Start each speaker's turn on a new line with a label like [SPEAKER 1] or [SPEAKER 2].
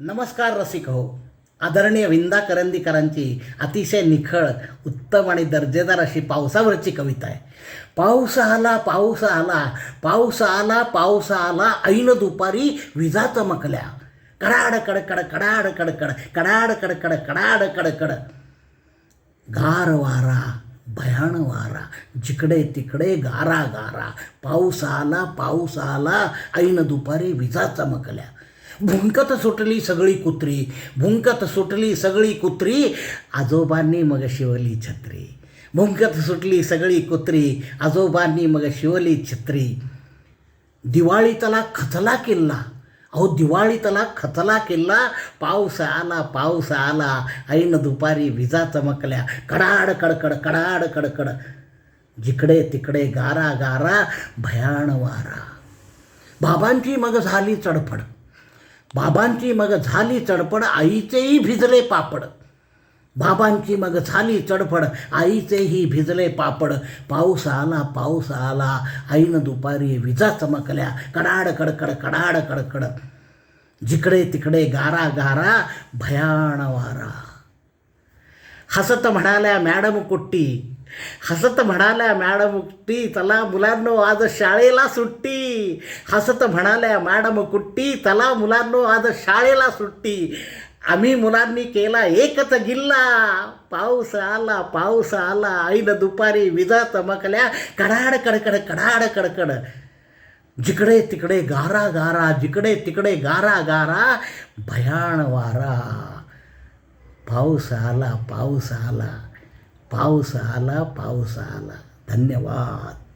[SPEAKER 1] नमस्कार रसिक हो. आदरणीय विंदा करंदीकरांची अतिशय निखळ उत्तम आणि दर्जेदार अशी पावसावरची कविता आहे. पाऊस आला पाऊस आला पाऊस आला पाऊस आला ऐन दुपारी विजा चमकल्या कडाड कडकड कडाड कडकड कडाड कडकड कडाड कडकड गार वारा भयान वारा जिकडे तिकडे गारा गारा. पाऊस आला पाऊस आला ऐन दुपारी विजा चमकल्या भुंकत सुटली सगळी कुत्री भुंकत सुटली सगळी कुत्री आजोबांनी मग शिवली छत्री. भुंकत सुटली सगळी कुत्री आजोबांनी मग शिवली छत्री. दिवाळीतला खचला किल्ला. अहो दिवाळीतला खचला किल्ला. पाऊस आला पाऊस आला. ऐन दुपारी विजा चमकल्या. कडाड कडकड कडाड कडकड. जिकडे तिकडे गारा गारा भयान वारा. बाबांची मग झाली चडफड बाबांची मग झाली चडपड आईचेही भिजले पापड. बाबांची मग झाली चडफड आईचेही भिजले पापड. पाऊस आला पाऊस आला आईनं दुपारी विजा चमकल्या. कडाड कडकड कडाड कडकड. जिकडे तिकडे गारा गारा भयाण वारा. हसत म्हणाल्या मॅडम कुट्टी हसत म्हणाल्या मॅडम कुट्टी चला मुलांनो आज शाळेला सुट्टी. हसत म्हणाल्या मॅडम कुट्टी चला मुलांनो आज शाळेला सुट्टी. आम्ही मुलांनी केला एकच गिल्ला. पाऊस आला पाऊस आला आईनं दुपारी विजा चमकल्या कडाड कडकड कडाड कडकड. जिकडे तिकडे गारा गारा जिकडे तिकडे गारा गारा भयाण वारा. पाऊस आला पाऊस आला. पाऊस आला पाऊस आला. धन्यवाद.